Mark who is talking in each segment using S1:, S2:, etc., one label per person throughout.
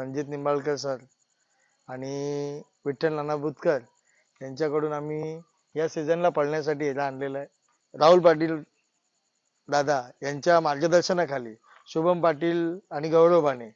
S1: Ranjit Nimbalkar sir आणि विठ्ठल नाना बुतकर यांच्याकडून आम्ही या सीझनला पळण्यासाठी याला आणलेलं आहे. राहुल पाटील दादा यांच्या मार्गदर्शनाखाली शुभम पाटील आणि गौरव बाणे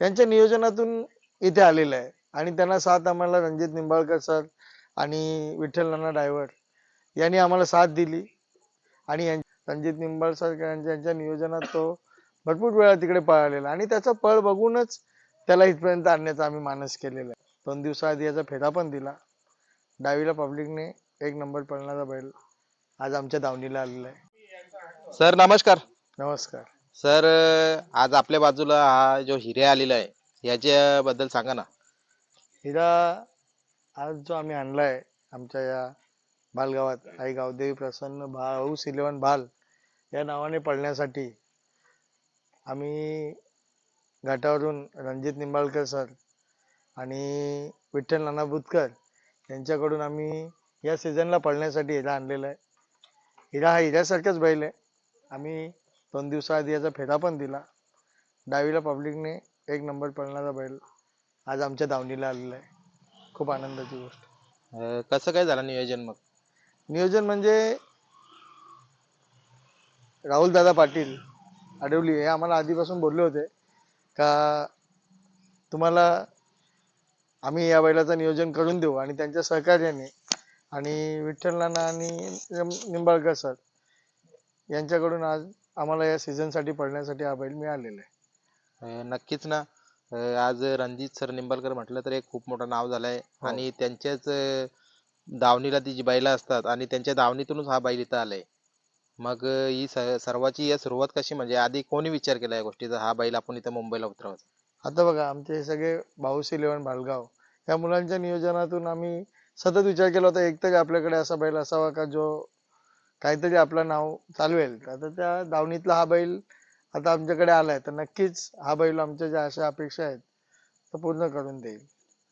S1: यांच्या नियोजनातून इथे आलेलं आहे. आणि त्यांना साथ आम्हाला रणजित निंबाळकर सर आणि विठ्ठल नाना ड्रायव्हर यांनी आम्हाला साथ दिली. आणि रणजित निंबाळकर यांच्या यांच्या नियोजनात तो भरपूर वेळा तिकडे पळालेला आणि त्याचा पळ बघूनच त्याला इथपर्यंत आणण्याचा आम्ही मानस केलेला आहे. दोन दिवसाआधी याचा फेरा पण दिला. डावीला पब्लिकने एक नंबर पळणारा बैल आज आमच्या दावणीला आलेला आहे.
S2: सर नमस्कार.
S1: नमस्कार.
S2: सर आज आपल्या बाजूला हा जो हिरे आलेला आहे याच्याबद्दल सांगा ना.
S1: हिरा आज जो आम्ही आणलाय आमच्या या बालगावात आई गावदेवी प्रसन्न भा हाऊस इलेव्हन भाल या नावाने पळण्यासाठी आम्ही घाटावरून रणजित निंबाळकर सर आणि विठ्ठल नाना बुतकर यांच्याकडून आम्ही या सीझनला पळण्यासाठी हिरा आणलेला आहे. हिरा हा हिऱ्यासारखाच बैल आहे. आम्ही दोन दिवसाआधी याचा फेरा पण दिला. डावीला पब्लिकने एक नंबर पळणारा बैल आज आमच्या दावणीला आलेला आहे. खूप आनंदाची गोष्ट.
S2: कसं काय झालं नियोजन मग?
S1: नियोजन म्हणजे राहुल दादा पाटील आडवली हे आम्हाला आधीपासून बोलले होते. का तुम्हाला आम्ही या बैलाचं नियोजन करून देऊ आणि त्यांच्या सहकार्याने आणि विठ्ठल नाना आणि निंब- निंबाळकर सर यांच्याकडून आज आम्हाला या सीझनसाठी पळण्यासाठी हा बैल मिळालेला आहे.
S2: नक्कीच ना. आज रणजित सर निंबाळकर म्हटलं तर एक खूप मोठं नाव झालंय.
S1: हो.
S2: आणि त्यांच्याच दावणीला ती जी बैलं असतात आणि त्यांच्या दावणीतूनच हा बैल इथं आलाय. मग ही स- सर्वाची या सुरुवात कशी? म्हणजे आधी कोणी विचार केला या गोष्टीचा? हा बैल आपण इथं मुंबईला उतरवायचा.
S1: आता बघा आमचे हे सगळे भाऊस इलेव्हन भालगाव या मुलांच्या नियोजनातून आम्ही सतत विचार केला होता एकतरी आपल्याकडे असा बैल असावा का जो काहीतरी आपलं नाव चालवेल? आता त्या दावणीतला हा बैल आता आमच्याकडे आलाय तर नक्कीच हा बैल आमच्या ज्या अशा अपेक्षा आहेत तर पूर्ण करून देईल.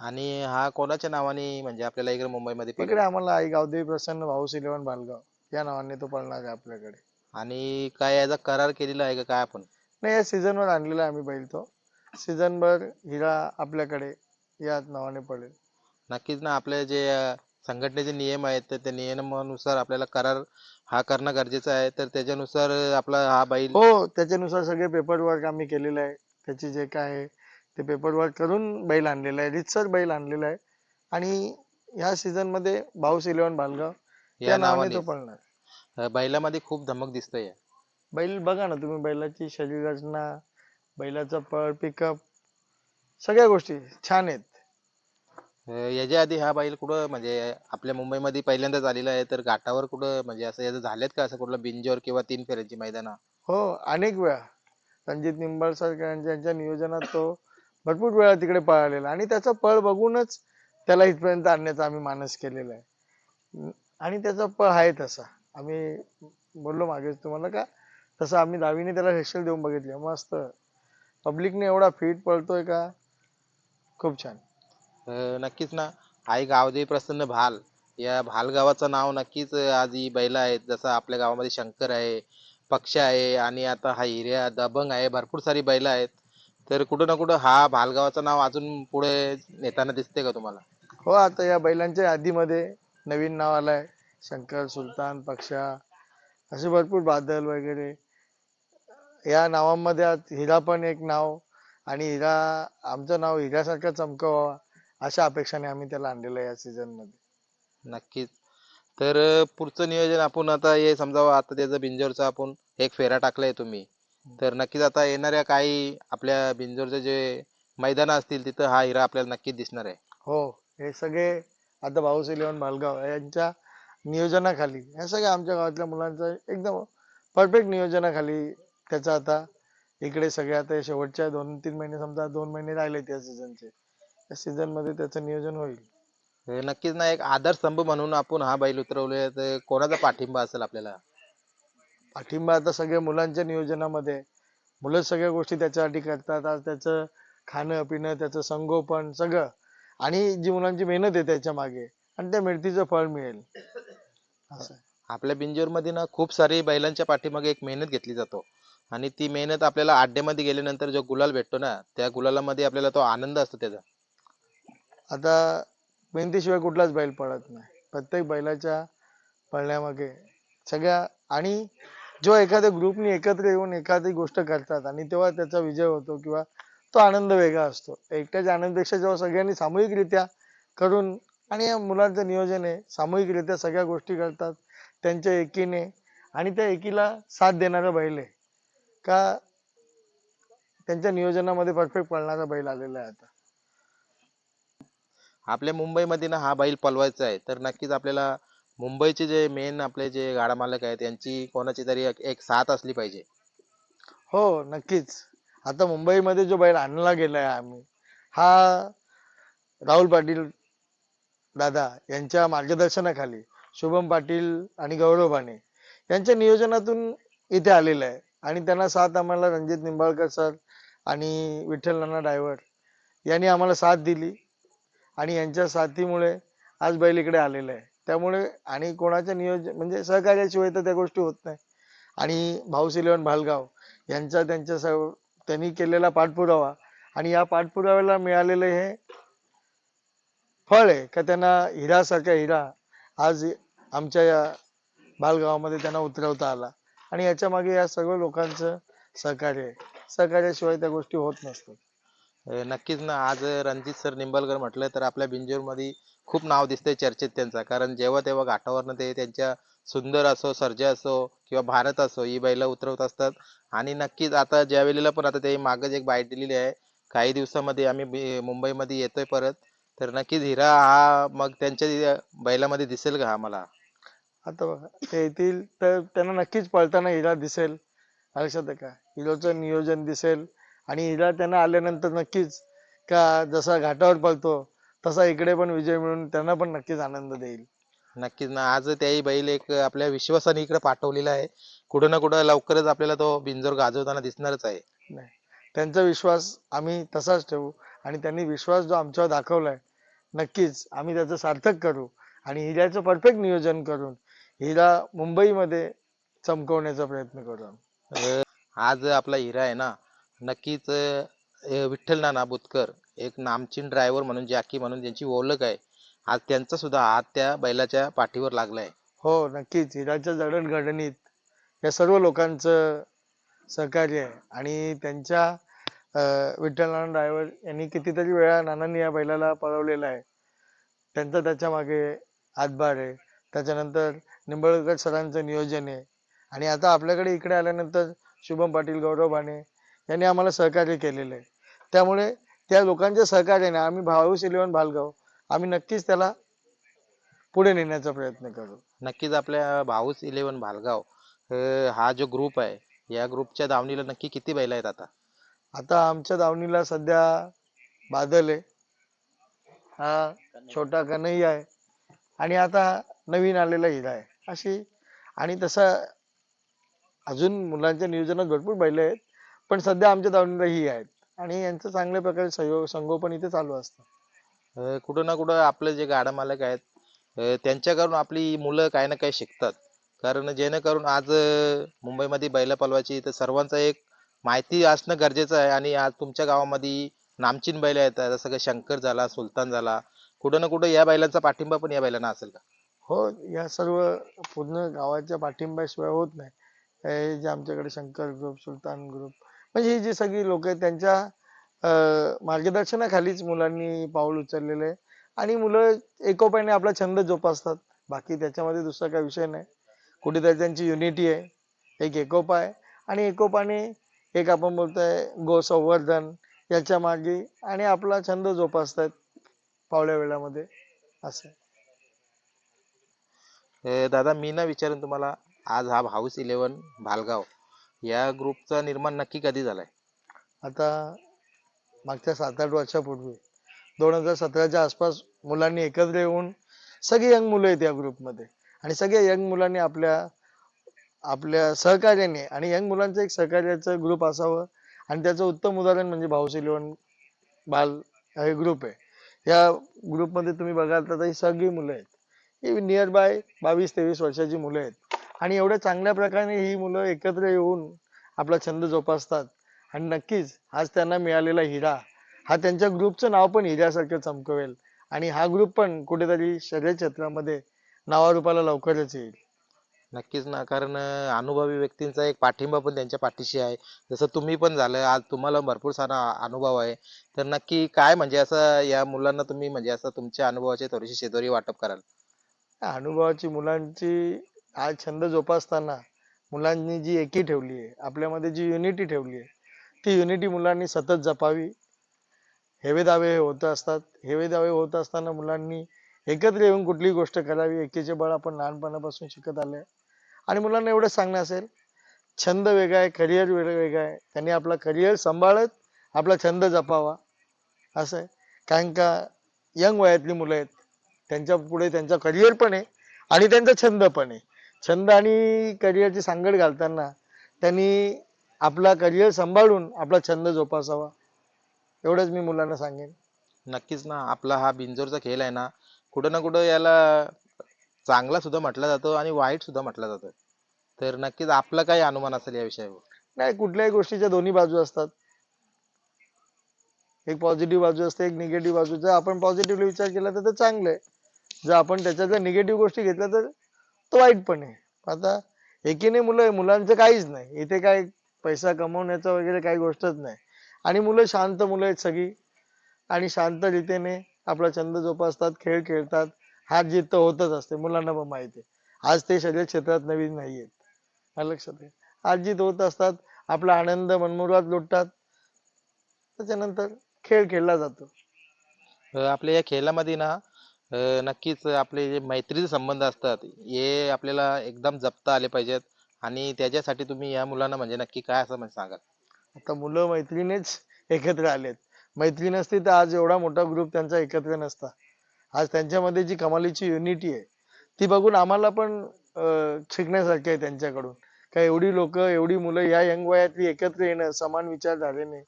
S2: आणि हा कोणाच्या नावाने म्हणजे आपल्याला इकडे मुंबईमध्ये?
S1: इकडे आम्हाला आई गावदेवी प्रसन्न भाऊस इलेव्हन भालगाव या नावाने तो पळणार आहे आपल्याकडे.
S2: आणि काय याचा करार केलेला आहे का? काय आपण?
S1: नाही या सीझनवर आणलेला आहे आम्ही बैल तो. सीझनभर हिरा आपल्याकडे या नावाने पडेल
S2: नक्कीच ना आपले जे अ, संघटनेचे नियम आहेत तर त्या नियमानुसार आपल्याला करार हा करणं गरजेचं आहे. तर त्याच्यानुसार आपला हा बैल
S1: हो त्याच्यानुसार सगळे पेपर वर्क आम्ही केलेलं आहे. त्याची जे काय आहे ते पेपर वर्क करून बैल आणलेला आहे. रितसर बैल आणलेला आहे. आणि ह्या सीझनमध्ये भाऊस इलेव्हन बालगाव
S2: या
S1: या नावाने तो पळणार.
S2: बैलामध्ये खूप धमक दिसतोय.
S1: बैल बघा ना तुम्ही बैलाची शरीर रचना बैलाचा पळ पिकअप सगळ्या गोष्टी छान आहेत.
S2: अ, याच्या आधी हा बैल कुठं म्हणजे आपल्या मुंबईमध्ये पहिल्यांदाच आलेला आहे तर घाटावर कुठं म्हणजे असं याचं झालेत का असं कुठलं बिंजोर किंवा तीन फेऱ्यांची मैदान?
S1: हो अनेक वेळा. रणजित निंबाळकर यांच्या यांच्या नियोजनात तो भरपूर वेळा तिकडे पळालेला. आणि त्याचा पळ बघूनच त्याला इथपर्यंत आणण्याचा आम्ही मानस केलेला आहे. आणि त्याचा पळ आहे तसा. आम्ही बोललो मागेच तुम्हाला का? तसं आम्ही दहावीने त्याला रेशल देऊन बघितले. मस्त. पब्लिकने एवढा फिट पळतोय का? खूप छान.
S2: अ, नक्कीच ना. आई गावदेवी प्रसन्न भाल. या भाल गावाचं नाव नक्कीच आज ही बैल आहेत. जसं आपल्या गावामध्ये शंकर आहे पक्ष आहे आणि आता हा हिर्या दबंग आहे. भरपूर सारी बैल आहेत. तर कुठं ना कुठं हा भालगावाचं नाव अजून पुढे नेताना दिसते का तुम्हाला?
S1: हो आता या बैलांच्या यादीमध्ये नवीन नाव आलंय. शंकर सुलतान पक्षा असे भरपूर बादल वगैरे. या नावामध्ये आज हिरा पण एक नाव आणि हिरा आमचं नाव हिऱ्यासारखं चमकावं अशा अपेक्षाने आम्ही त्याला आणलेलं आहे या सीझनमध्ये
S2: नक्कीच. तर पुढचं नियोजन आपण आता हे समजा आता त्याचं बिंजोरचं आपण एक फेरा टाकलाय तुम्ही. तर नक्कीच आता येणाऱ्या काही आपल्या बिंजोरचे जे मैदान असतील तिथं हा हिरा आपल्याला नक्कीच दिसणार आहे.
S1: हो हे सगळे आता भाऊस इलेव्हन भालगाव यांच्या नियोजनाखाली या सगळ्या आमच्या गावातल्या मुलांचं एकदम परफेक्ट नियोजनाखाली त्याचं आता इकडे सगळे आता शेवटच्या दोन तीन महिने समजा दोन महिने राहिलेत या सीझनचे या सीझनमध्ये त्याचं नियोजन होईल.
S2: हे नक्कीच ना एक आधारस्तंभ म्हणून आपण हा बैल उतरवले तर कोणाचा पाठिंबा असेल आपल्याला?
S1: पाठिंबा आता सगळ्या मुलांच्या नियोजनामध्ये. मुलं सगळ्या गोष्टी त्याच्यासाठी करतात. आज त्याचं खाणं पिणं त्याचं संगोपन सगळं. आणि जी मुलांची मेहनत आहे त्याच्यामागे आणि त्या मेहनतीचं फळ मिळेल. असं.
S2: आपल्या बिंजोरमध्ये ना खूप सारी बैलांच्या पाठीमागे एक मेहनत घेतली जातो. आणि ती मेहनत आपल्याला अड्ड्यामध्ये गेल्यानंतर जो गुलाल भेटतो ना त्या गुलालामध्ये आपल्याला तो आनंद असतो त्याचा.
S1: आता मेहनतीशिवाय कुठलाच बैल पळत नाही. प्रत्येक बैलाच्या पळण्यामागे सगळ्या आणि जो एखाद्या ग्रुपनी एकत्र येऊन एखादी गोष्ट करतात आणि तेव्हा त्याचा विजय होतो किंवा तो आनंद वेगळा असतो. एकट्याच्या आनंदापेक्षा जेव्हा सगळ्यांनी सामूहिकरित्या करून आणि या मुलांचं नियोजन आहे सामूहिकरित्या सगळ्या गोष्टी करतात त्यांच्या एकीने आणि त्या एकीला साथ देणारा बैल आहे. का त्यांच्या नियोजनामध्ये परफेक्ट पळणारा बैल आलेला आहे आता.
S2: आपल्या मुंबईमध्ये ना हा बैल पलवायचा आहे तर नक्कीच आपल्याला मुंबईचे जे मेन आपले जे गाडा मालक आहेत त्यांची कोणाची तरी एक साथ असली पाहिजे.
S1: हो नक्कीच. आता मुंबईमध्ये जो बैल आणला गेलाय आम्ही हा राहुल पाटील दादा यांच्या मार्गदर्शनाखाली शुभम पाटील आणि गौरव बाणे यांच्या नियोजनातून इथे आलेला आहे. आणि त्यांना साथ आम्हाला रणजित निंबाळकर सर आणि विठ्ठल नाना ड्रायव्हर यांनी आम्हाला साथ दिली आणि यांच्या साथीमुळे आज बैल इकडे आलेला आहे. त्यामुळे आणि कोणाच्या नियोजन म्हणजे सहकार्याशिवाय तर त्या गोष्टी होत नाही. आणि भाऊ सिलेवन भालगाव यांचा त्यांच्या सर्व त्यांनी केलेला पाठपुरावा. आणि या पाठपुराव्याला मिळालेलं हे फळ आहे का त्यांना हिरासारखा हिरा आज आमच्या या बालगावामध्ये त्यांना उतरवता आला. आणि याच्या मागे या सर्व लोकांचं सहकार्य आहे. सहकार्याशिवाय त्या गोष्टी होत नसतात.
S2: नक्कीच ना. आज रणजित सर निंबाळकर म्हटलं तर आपल्या बिंजोरमध्ये खूप नाव दिसतंय चर्चेत त्यांचा. कारण जेव्हा तेव्हा घाटावरनं ते त्यांच्या सुंदर असो सर्जा असो किंवा भारत असो ही बैल उतरवत असतात. आणि नक्कीच आता ज्या वेळेला पण आता ते मागच एक बाईट दिलेली आहे काही दिवसामध्ये आम्ही मुंबईमध्ये येतोय परत. तर नक्कीच हिरा हा मग त्यांच्या बैलामध्ये दिसेल का आम्हाला
S1: आता बघा ते येतील तर त्यांना नक्कीच पळताना हिरा दिसेल. लक्षात आहे का हिरोचं नियोजन दिसेल. आणि हिरा त्यांना आल्यानंतर नक्कीच का जसा घाटावर पळतो तसा इकडे पण विजय मिळून त्यांना पण नक्कीच आनंद देईल.
S2: नक्कीच ना. आज त्याही बैल एक आपल्या विश्वासाने इकडे पाठवलेला आहे. कुठं ना कुठं लवकरच आपल्याला तो बिंजोर गाजवताना दिसणारच आहे.
S1: नाही. त्यांचा विश्वास आम्ही तसाच ठेवू आणि त्यांनी विश्वास जो आमच्यावर दाखवलाय नक्कीच आम्ही त्याचं सार्थक करू आणि हिऱ्याचं परफेक्ट नियोजन करून हिरा मुंबईमध्ये चमकवण्याचा प्रयत्न करू आम्ही.
S2: अं, आज आपला हिरा आहे ना नक्कीच अं, विठ्ठल नाना बुतकर एक नामचीन ड्रायव्हर म्हणून जॅकी म्हणून त्यांची ओळख आहे. आज त्यांचा सुद्धा हात त्या बैलाच्या पाठीवर लागलाय.
S1: हो नक्कीच. हिराच्या जडणघडणीत या सर्व लोकांचं सहकार्य आहे. आणि त्यांच्या अं, विठ्ठल नाना ड्रायव्हर यांनी कितीतरी वेळा नानांनी या बैलाला पळवलेला आहे. त्यांचा त्याच्यामागे हातभार आहे. त्याच्यानंतर निंबळकर सरांचं नियोजन आहे. आणि आता आपल्याकडे इकडे आल्यानंतर शुभम पाटील गौरव भाणे यांनी आम्हाला सहकार्य केलेलं आहे. त्यामुळे त्या लोकांच्या सहकार्याने आम्ही भाऊस इलेव्हन भालगाव आम्ही नक्कीच त्याला पुढे नेण्याचा प्रयत्न करू.
S2: नक्कीच आपल्या भाऊस इलेव्हन भालगाव अं, हा जो ग्रुप आहे या ग्रुपच्या दावणीला नक्की किती बैल आहेत आता?
S1: आता आमच्या दावणीला सध्या बादल आहे. हा छोटा कन्हैया आहे. आणि आता नवीन आलेला हिरा आहे. अशी आणि तसं अजून मुलांच्या नियोजनात भरपूर बैल आहेत. पण सध्या आमच्या दावणीला ही आहेत. आणि यांचं चांगल्या प्रकारे सहयोग संगोपन इथे चालू असतं.
S2: अं, कुठं ना कुठं आपले जे गाडा मालक आहेत अं, त्यांच्याकडून आपली मुलं काही ना काही शिकतात. कारण जेणेकरून आज अं, मुंबईमध्ये बैल पलवायची तर सर्वांचा एक माहिती असणं गरजेचं आहे. आणि आज तुमच्या गावामध्ये नामचीन बैल आहेत जसं काही शंकर झाला सुलतान झाला. कुठं ना कुठं या बैलांचा पाठिंबा पण या बैलांना असेल का?
S1: हो या सर्व पूर्ण गावाच्या पाठिंब्याशिवाय होत नाही. हे जे आमच्याकडे शंकर ग्रुप सुलतान ग्रुप म्हणजे ही जी सगळी लोक आहेत त्यांच्या मार्गदर्शनाखालीच मुलांनी पाऊल उचललेलं आहे. आणि मुलं एकोप्याने आपला छंद जोपासतात. बाकी त्याच्यामध्ये दुसरा काही विषय नाही. कुठेतरी त्यांची युनिटी आहे. एक एकोपा आहे. आणि एकोपाने एक आपण बोलतोय गो संवर्धन याच्या मागे आणि आपला छंद जोपासतात पावल्या वेळामध्ये. असं
S2: दादा मी ना विचारेन तुम्हाला आज हा हाऊस इलेव्हन भालगाव या ग्रुपचा निर्माण नक्की कधी झालाय?
S1: आता मागच्या सात आठ वर्षापूर्वी. दोन हजार सतराच्या आसपास मुलांनी एकत्र येऊन सगळी यंग मुलं आहेत या ग्रुपमध्ये आणि सगळ्या यंग मुलांनी आपल्या आपल्या सहकार्याने आणि यंग मुलांचं एक सहकार्याचं ग्रुप असावं. आणि त्याचं उत्तम उदाहरण म्हणजे भाऊस इलेव्हन बाल हे ग्रुप आहे. या ग्रुपमध्ये तुम्ही बघाल तर ही सगळी मुलं आहेत. ही नियर बाय बावीस तेवीस वर्षाची मुलं आहेत. आणि एवढ्या चांगल्या प्रकारे ही मुलं एकत्र येऊन आपला छंद जोपासतात. आणि नक्कीच आज त्यांना मिळालेला हिरा. हा त्यांच्या ग्रुपचं नाव पण हिऱ्यासारखं चमकवेल. आणि हा ग्रुप पण कुठेतरी शर्यत क्षेत्रामध्ये नावारूपाला लवकरच येईल.
S2: नक्कीच ना कारण अनुभवी व्यक्तींचा एक पाठिंबा पण त्यांच्या पाठीशी आहे. जसं तुम्ही पण झालं आज तुम्हाला भरपूर सारा अनुभव आहे. तर नक्की काय म्हणजे असं या मुलांना तुम्ही म्हणजे असं तुमच्या अनुभवाचे थोडीशी शेजारी वाटप कराल?
S1: अनुभवाची मुलांची आज छंद जोपासताना मुलांनी जी एकी ठेवली आहे आपल्यामध्ये जी युनिटी ठेवली आहे ती युनिटी मुलांनी सतत जपावी. हेवे दावे होत असतात. हेवे दावे होत असताना मुलांनी एकत्र येऊन कुठलीही गोष्ट करावी. एकीचे बळ आपण लहानपणापासून शिकत आले. आणि मुलांना एवढं सांगणं असेल छंद वेगळा आहे करिअर वेगळं आहे. त्यांनी आपला करिअर सांभाळत आपला छंद जपावा. असं आहे. कारण का यंग वयातली मुलं आहेत. त्यांच्या पुढे त्यांचा करिअर पण आहे आणि त्यांचा छंद पण आहे. छंद आणि करिअरची सांगड घालताना त्यांनी आपला करिअर सांभाळून आपला छंद जोपासावा. एवढंच मी मुलांना सांगेन.
S2: नक्कीच ना. आपला हा बिंजोरचा खेळ आहे ना कुठं ना कुठं याला चांगला सुद्धा म्हटला जातो आणि वाईट सुद्धा म्हटला जातो. तर नक्कीच आपला काय अनुमान असेल या विषयावर?
S1: नाही कुठल्याही गोष्टीच्या दोन्ही बाजू असतात. एक पॉझिटिव्ह बाजू असते एक निगेटिव्ह बाजू. जर आपण पॉझिटिव्हली विचार केला तर ते चांगलं आहे जर आपण त्याच्यातल्या निगेटिव्ह गोष्टी घेतल्या तर तो वाईट पण आहे. आता एकीने मुलं आहे, मुलांचं काहीच नाही. इथे काय पैसा कमवण्याचा वगैरे काही गोष्टच नाही. आणि मुलं शांत मुलं आहेत सगळी. आणि शांत रीतीने आपला छंद जोपासतात खेळ खेळतात. हात जीत तर होतच असते मुलांना पण माहिती आहे. आज ते शरीर क्षेत्रात नवीन नाही आहेत. लक्षात आहे. हार जीत होत असतात आपला आनंद मनमुरात लुटतात. त्याच्यानंतर खेळ खेळला जातो.
S2: आपल्या या खेळामध्ये ना नक्कीच आपले जे मैत्रीचे संबंध असतात हे आपल्याला एकदम जपता आले पाहिजेत. आणि त्याच्यासाठी तुम्ही या मुलांना म्हणजे नक्की काय असं म्हणजे सांगाल?
S1: आता मुलं मैत्रिणीच एकत्र आलेत. मैत्री नसती तर आज एवढा मोठा ग्रुप त्यांचा एकत्र नसता. आज त्यांच्यामध्ये जी कमालीची युनिटी आहे ती बघून आम्हाला पण शिकण्यासारखी आहे त्यांच्याकडून. का एवढी लोक एवढी मुलं या यंग वयातली एकत्र येणं समान विचार झालेने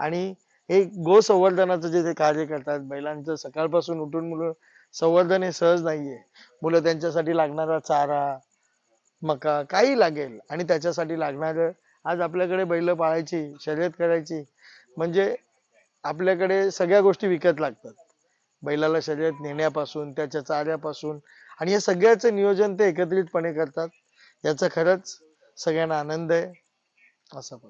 S1: आणि हे गो संवर्धनाचं जे ते कार्य करतात बैलांचं सकाळपासून उठून मुलं संवर्धन हे सहज नाहीये. मुलं त्यांच्यासाठी लागणारा चारा मका काही लागेल. आणि त्याच्यासाठी लागणारं आज आपल्याकडे बैल पाळायची शर्यत करायची म्हणजे आपल्याकडे सगळ्या गोष्टी विकत लागतात. बैलाला शर्यत नेण्यापासून त्याच्या चाऱ्यापासून आणि या सगळ्याचं नियोजन ते एकत्रितपणे करतात. याचा खरंच सगळ्यांना आनंद आहे असं पण.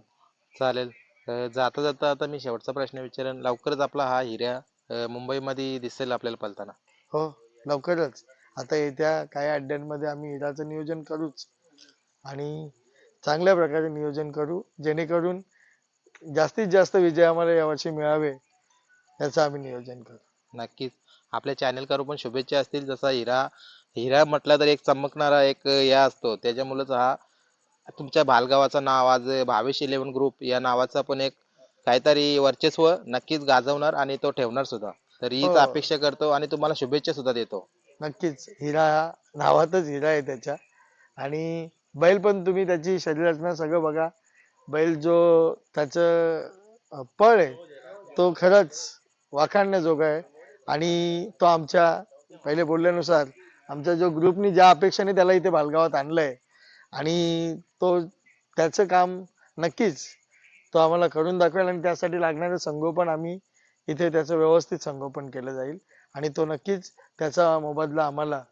S2: चालेल. अं, जाता जाता आता मी शेवटचा प्रश्न विचारेन. लवकरच आपला हा हिऱ्या अं, मुंबईमध्ये दिसेल आपल्याला पळताना
S1: हो लवकरच. आता येत्या काही अड्ड्यांमध्ये आम्ही हिराचं नियोजन करूच. आणि चांगल्या प्रकारे नियोजन करू जेणेकरून जास्तीत जास्त विजय आम्हाला यावर्षी मिळावे याचं आम्ही नियोजन करू.
S2: नक्कीच. आपल्या चॅनल करू पण शुभेच्छा असतील. जसा हिरा हिरा म्हटला तर एक चमकणारा एक या असतो. त्याच्यामुळेच हा तुमच्या भालगावाचं नाव आज भावेश इलेव्हन ग्रुप या नावाचा पण एक काहीतरी वर्चस्व नक्कीच गाजवणार आणि तो ठेवणार सुद्धा. तर हीच
S1: हो.
S2: अपेक्षा करतो आणि तुम्हाला शुभेच्छा सुद्धा देतो.
S1: नक्कीच. हिरा नावातच हिरा आहे त्याच्या. आणि बैल पण तुम्ही त्याची शरीरातनं सगळं बघा. बैल जो त्याचं पळ आहे तो खरंच वाखाणण्याजोगा आहे. आणि तो आमच्या पहिले बोलल्यानुसार आमच्या जो ग्रुपनी ज्या अपेक्षाने त्याला इथे बालगावात आणलंय आणि तो त्याचं काम नक्कीच तो आम्हाला करून दाखवेल आणि त्यासाठी लागणारं संगोपन आम्ही इथे त्याचं व्यवस्थित संगोपन केलं जाईल. आणि तो नक्कीच त्याचा मोबदला आम्हाला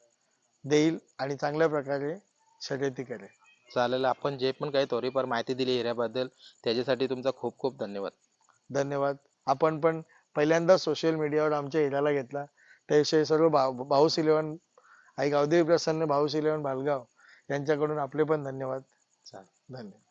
S1: देईल आणि चांगल्या प्रकारे शर्यती करेल
S2: चालेल. आपण जे पण काही थोडीफार माहिती दिली हिऱ्याबद्दल त्याच्यासाठी तुमचा खूप खूप धन्यवाद.
S1: धन्यवाद. आपण पण पहिल्यांदा सोशल मीडियावर आमच्या हिराला घेतला. त्याविषयी सर्व भाऊ भाऊस इलेव्हन आई गावदेवी प्रसन्न भाऊस इलेव्हन भालगाव यांच्याकडून आपले पण धन्यवाद.
S2: चालेल.
S1: धन्यवाद.